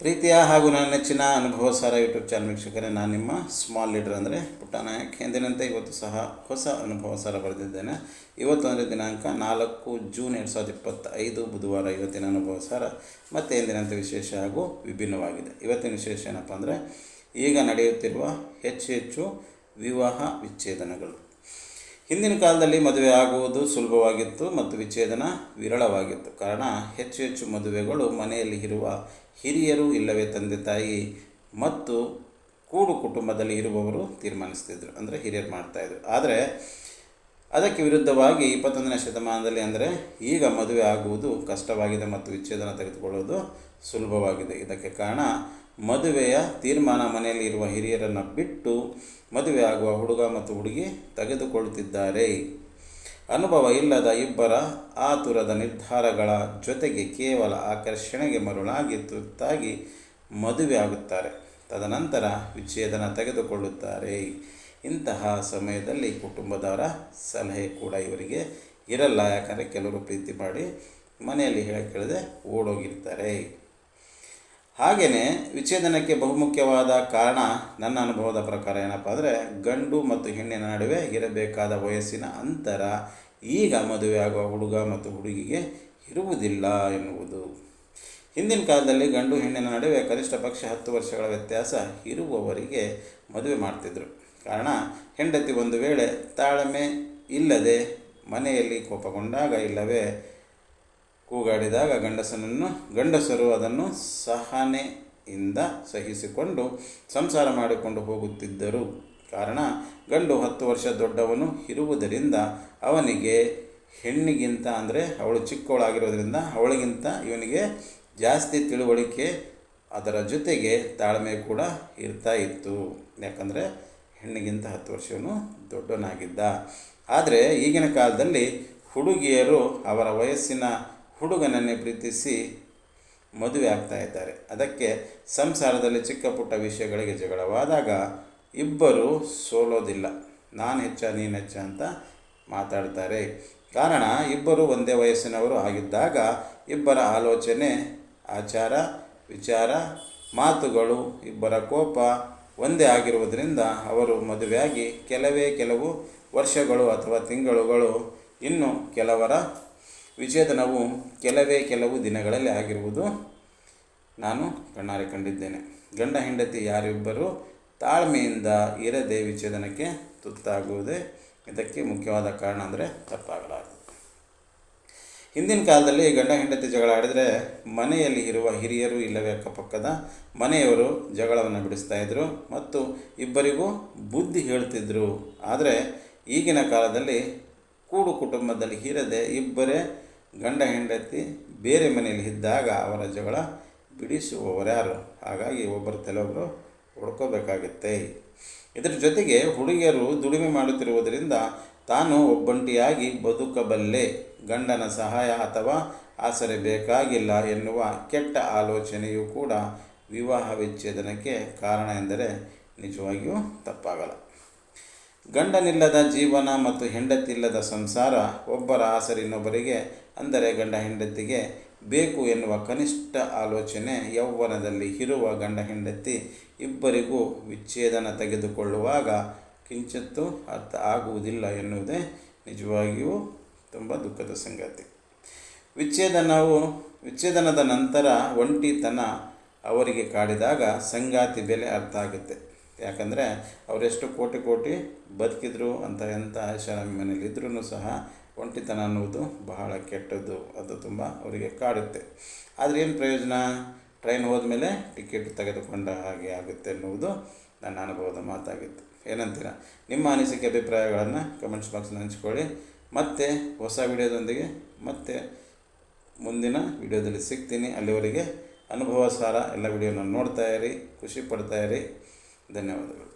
ಪ್ರೀತಿಯ ಹಾಗೂ ನನ್ನ ನೆಚ್ಚಿನ ಅನುಭವ ಸಾರ ಯೂಟ್ಯೂಬ್ ಚಾನಲ್ ವೀಕ್ಷಕರೇ, ನಾನು ನಿಮ್ಮ ಸ್ಮಾಲ್ ಲೀಡರ್ ಅಂದರೆ ಪುಟ್ಟ ನಾಯಕ್ ಎಂದಿನಂತೆ ಇವತ್ತು ಸಹ ಹೊಸ ಅನುಭವ ಸಾರ ಬರೆದಿದ್ದೇನೆ. ಇವತ್ತು ಅಂದರೆ ದಿನಾಂಕ ನಾಲ್ಕು ಜೂನ್ ಎರಡು ಸಾವಿರದ ಇಪ್ಪತ್ತೈದು, ಬುಧವಾರ ಇವತ್ತಿನ ಅನುಭವ ಸಾರ. ಮತ್ತು ಎಂದಿನಂತೆ ವಿಶೇಷ ಹಾಗೂ ವಿಭಿನ್ನವಾಗಿದೆ. ಇವತ್ತಿನ ವಿಶೇಷ ಏನಪ್ಪ ಅಂದರೆ, ಈಗ ನಡೆಯುತ್ತಿರುವ ಹೆಚ್ಚು ಹೆಚ್ಚು ವಿವಾಹ ವಿಚ್ಛೇದನಗಳು. ಹಿಂದಿನ ಕಾಲದಲ್ಲಿ ಮದುವೆ ಆಗುವುದು ಸುಲಭವಾಗಿತ್ತು ಮತ್ತು ವಿಚ್ಛೇದನ ವಿರಳವಾಗಿತ್ತು. ಕಾರಣ, ಹೆಚ್ಚು ಹೆಚ್ಚು ಮದುವೆಗಳು ಮನೆಯಲ್ಲಿ ಇರುವ ಹಿರಿಯರು ಇಲ್ಲವೇ ತಂದೆ ತಾಯಿ ಮತ್ತು ಕೂಡು ಕುಟುಂಬದಲ್ಲಿ ಇರುವವರು ತೀರ್ಮಾನಿಸ್ತಿದ್ರು, ಅಂದರೆ ಹಿರಿಯರು ಮಾಡ್ತಾಯಿದ್ರು ಆದರೆ ಅದಕ್ಕೆ ವಿರುದ್ಧವಾಗಿ ಇಪ್ಪತ್ತೊಂದನೇ ಶತಮಾನದಲ್ಲಿ ಅಂದರೆ ಈಗ ಮದುವೆ ಆಗುವುದು ಕಷ್ಟವಾಗಿದೆ ಮತ್ತು ವಿಚ್ಛೇದನ ತೆಗೆದುಕೊಳ್ಳುವುದು ಸುಲಭವಾಗಿದೆ. ಇದಕ್ಕೆ ಕಾರಣ ಮದುವೆಯ ತೀರ್ಮಾನ ಮನೆಯಲ್ಲಿ ಇರುವ ಹಿರಿಯರನ್ನು ಬಿಟ್ಟು ಮದುವೆ ಆಗುವ ಹುಡುಗ ಮತ್ತು ಹುಡುಗಿ ತೆಗೆದುಕೊಳ್ಳುತ್ತಿದ್ದಾರೆ. ಅನುಭವ ಇಲ್ಲದ ಇಬ್ಬರ ಆತುರದ ನಿರ್ಧಾರಗಳ ಜೊತೆಗೆ ಕೇವಲ ಆಕರ್ಷಣೆಗೆ ಮರುಳಾಗಿ ತುರ್ತಾಗಿ ಮದುವೆ ಆಗುತ್ತಾರೆ. ತದನಂತರ ವಿಚ್ಛೇದನ ತೆಗೆದುಕೊಳ್ಳುತ್ತಾರೆ. ಇಂತಹ ಸಮಯದಲ್ಲಿ ಕುಟುಂಬದವರ ಸಲಹೆ ಕೂಡ ಇವರಿಗೆ ಇರಲ್ಲ. ಯಾಕಂದರೆ ಕೆಲವರು ಪ್ರೀತಿ ಮಾಡಿ ಮನೆಯಲ್ಲಿ ಹೇಳಿ ಕೇಳದೆ ಓಡೋಗಿರ್ತಾರೆ. ಹಾಗೆಯೇ ವಿಚ್ಛೇದನಕ್ಕೆ ಬಹುಮುಖ್ಯವಾದ ಕಾರಣ ನನ್ನ ಅನುಭವದ ಪ್ರಕಾರ ಏನಪ್ಪ ಅಂದರೆ ಗಂಡು ಮತ್ತು ಹೆಣ್ಣಿನ ನಡುವೆ ಇರಬೇಕಾದ ವಯಸ್ಸಿನ ಅಂತರ ಈಗ ಮದುವೆಯಾಗುವ ಹುಡುಗ ಮತ್ತು ಹುಡುಗಿಗೆ ಇರುವುದಿಲ್ಲ ಎನ್ನುವುದು. ಹಿಂದಿನ ಕಾಲದಲ್ಲಿ ಗಂಡು ಹೆಣ್ಣಿನ ನಡುವೆ ಕನಿಷ್ಠ ಪಕ್ಷ ಹತ್ತು ವರ್ಷಗಳ ವ್ಯತ್ಯಾಸ ಇರುವವರಿಗೆ ಮದುವೆ ಮಾಡ್ತಿದ್ರು. ಕಾರಣ, ಹೆಂಡತಿ ಒಂದು ವೇಳೆ ತಾಳ್ಮೆ ಇಲ್ಲದೆ ಮನೆಯಲ್ಲಿ ಕೋಪಗೊಂಡಾಗ ಇಲ್ಲವೇ? ಕೂಗಾಡಿದಾಗ ಗಂಡಸನನ್ನು, ಗಂಡಸರು ಅದನ್ನು ಸಹನೆಯಿಂದ ಸಹಿಸಿಕೊಂಡು ಸಂಸಾರ ಮಾಡಿಕೊಂಡು ಹೋಗುತ್ತಿದ್ದರು. ಕಾರಣ, ಗಂಡು ಹತ್ತು ವರ್ಷ ದೊಡ್ಡವನು ಇರುವುದರಿಂದ ಅವನಿಗೆ ಹೆಣ್ಣಿಗಿಂತ ಅಂದರೆ ಅವಳು ಚಿಕ್ಕವಳಾಗಿರೋದ್ರಿಂದ ಅವಳಿಗಿಂತ ಇವನಿಗೆ ಜಾಸ್ತಿ ತಿಳುವಳಿಕೆ ಅದರ ಜೊತೆಗೆ ತಾಳ್ಮೆ ಕೂಡ ಇರ್ತಾ ಇತ್ತು. ಯಾಕಂದರೆ ಹೆಣ್ಣಿಗಿಂತ ಹತ್ತು ವರ್ಷವೂ ದೊಡ್ಡವನಾಗಿದ್ದ ಆದರೆ ಈಗಿನ ಕಾಲದಲ್ಲಿ ಹುಡುಗಿಯರು ಅವರ ವಯಸ್ಸಿನ ಹುಡುಗನನ್ನೇ ಪ್ರೀತಿಸಿ ಮದುವೆ ಆಗ್ತಾ ಇದ್ದಾರೆ. ಅದಕ್ಕೆ ಸಂಸಾರದಲ್ಲಿ ಚಿಕ್ಕ ಪುಟ್ಟ ವಿಷಯಗಳಿಗೆ ಜಗಳವಾದಾಗ ಇಬ್ಬರು ಸೋಲೋದಿಲ್ಲ. ನಾನು ಹೆಚ್ಚ, ನೀನು ಹೆಚ್ಚ ಅಂತ ಮಾತಾಡ್ತಾರೆ. ಕಾರಣ ಇಬ್ಬರು ಒಂದೇ ವಯಸ್ಸಿನವರು ಆಗಿದ್ದಾಗ ಇಬ್ಬರ ಆಲೋಚನೆ, ಆಚಾರ, ವಿಚಾರ, ಮಾತುಗಳು, ಇಬ್ಬರ ಕೋಪ ಒಂದೇ ಆಗಿರುವುದರಿಂದ ಅವರು ಮದುವೆಯಾಗಿ ಕೆಲವೇ ಕೆಲವು ವರ್ಷಗಳು ಅಥವಾ ತಿಂಗಳುಗಳು, ಇನ್ನು ಕೆಲವರ ವಿಚ್ಛೇದನವು ಕೆಲವೇ ಕೆಲವು ದಿನಗಳಲ್ಲಿ ಆಗಿರುವುದು ನಾನು ಕಣ್ಣಾರೆ ಕಂಡಿದ್ದೇನೆ. ಗಂಡ ಹೆಂಡತಿ ಯಾರಿಬ್ಬರು ತಾಳ್ಮೆಯಿಂದ ಇರದೇ ವಿಚ್ಛೇದನಕ್ಕೆ ತುತ್ತಾಗುವುದೇ ಇದಕ್ಕೆ ಮುಖ್ಯವಾದ ಕಾರಣ ಅಂದರೆ ತಪ್ಪಾಗಲಾರದು. ಹಿಂದಿನ ಕಾಲದಲ್ಲಿ ಗಂಡ ಹೆಂಡತಿ ಜಗಳ ಆಡಿದರೆ ಮನೆಯಲ್ಲಿ ಇರುವ ಹಿರಿಯರು ಇಲ್ಲವೇ ಅಕ್ಕಪಕ್ಕದ ಮನೆಯವರು ಜಗಳವನ್ನು ಬಿಡಿಸ್ತಾ ಇದ್ದರು ಮತ್ತು ಇಬ್ಬರಿಗೂ ಬುದ್ಧಿ ಹೇಳ್ತಿದ್ರು. ಆದರೆ ಈಗಿನ ಕಾಲದಲ್ಲಿ ಕೂಡು ಕುಟುಂಬದಲ್ಲಿ ಇರದೆ ಇಬ್ಬರೇ ಗಂಡ ಹೆಂಡತಿ ಬೇರೆ ಮನೆಯಲ್ಲಿ ಇದ್ದಾಗ ಅವರ ಜಗಳ ಬಿಡಿಸುವವರ್ಯಾರು ಹಾಗಾಗಿ ಒಬ್ಬರು ಕೆಲವೊಬ್ಬರು ಹೊಡ್ಕೋಬೇಕಾಗುತ್ತೆ. ಇದರ ಜೊತೆಗೆ ಹುಡುಗಿಯರು ದುಡಿಮೆ ಮಾಡುತ್ತಿರುವುದರಿಂದ ತಾನು ಒಬ್ಬಂಟಿಯಾಗಿ ಬದುಕಬಲ್ಲೆ. ಗಂಡನ ಸಹಾಯ ಅಥವಾ ಆಸರೆ ಬೇಕಾಗಿಲ್ಲ ಎನ್ನುವ ಕೆಟ್ಟ ಆಲೋಚನೆಯೂ ಕೂಡ ವಿವಾಹ ವಿಚ್ಛೇದನಕ್ಕೆ ಕಾರಣ ಎಂದರೆ ನಿಜವಾಗಿಯೂ ತಪ್ಪಾಗಲ್ಲ. ಗಂಡನಿಲ್ಲದ ಜೀವನ ಮತ್ತು ಹೆಂಡತಿಲ್ಲದ ಸಂಸಾರ ಒಬ್ಬರ ಆಸರೆ ಇನ್ನೊಬ್ಬರಿಗೆ, ಅಂದರೆ ಗಂಡ ಹೆಂಡತಿಗೆ ಬೇಕು ಎನ್ನುವ ಕನಿಷ್ಠ ಆಲೋಚನೆ ಯೌವನದಲ್ಲಿ ಇರುವ ಗಂಡ ಹೆಂಡತಿ ಇಬ್ಬರಿಗೂ ವಿಚ್ಛೇದನ ತೆಗೆದುಕೊಳ್ಳುವಾಗ ಕಿಂಚಿತ್ತೂ ಅರ್ಥ ಆಗುವುದಿಲ್ಲ ಎನ್ನುವುದೇ ನಿಜವಾಗಿಯೂ ತುಂಬ ದುಃಖದ ಸಂಗತಿ. ವಿಚ್ಛೇದನವು, ವಿಚ್ಛೇದನದ ನಂತರ ಒಂಟಿತನ ಅವರಿಗೆ ಕಾಡಿದಾಗ ಸಂಗಾತಿ ಬೆಲೆ ಅರ್ಥ ಆಗುತ್ತೆ. ಯಾಕಂದರೆ ಅವರೆಷ್ಟು ಕೋಟಿ ಕೋಟಿ ಬದುಕಿದ್ರು ಅಂತ ಎಂಥ ಐಷಾರಾಮಿ ಮನೇಲಿ ಇದ್ರೂ ಸಹ ಒಂಟಿತನ ಅನ್ನುವುದು ಬಹಳ ಕೆಟ್ಟದ್ದು, ಅದು ತುಂಬ ಅವರಿಗೆ ಕಾಡುತ್ತೆ. ಆದರೆ ಏನು ಪ್ರಯೋಜನ? ಟ್ರೈನ್ ಹೋದ್ಮೇಲೆ ಟಿಕೆಟ್ ತೆಗೆದುಕೊಂಡ ಹಾಗೆ ಆಗುತ್ತೆ ಎನ್ನುವುದು ನನ್ನ ಅನುಭವದ ಮಾತಾಗಿತ್ತು ಏನಂತೀರ? ನಿಮ್ಮ ಅನಿಸಿಕೆ, ಅಭಿಪ್ರಾಯಗಳನ್ನು ಕಮೆಂಟ್ಸ್ ಬಾಕ್ಸ್ನ ಹಂಚ್ಕೊಳ್ಳಿ. ಮತ್ತೆ ಹೊಸ ವಿಡಿಯೋದೊಂದಿಗೆ ಮತ್ತೆ ಮುಂದಿನ ವಿಡಿಯೋದಲ್ಲಿ ಸಿಗ್ತೀನಿ. ಅಲ್ಲಿವರೆಗೆ ಅನುಭವ ಸಾರ ಎಲ್ಲ ವಿಡಿಯೋನ ನೋಡ್ತಾ ಇರಿ, ಖುಷಿ ಪಡ್ತಾ ಇರಿ. ಧನ್ಯವಾದಗಳು.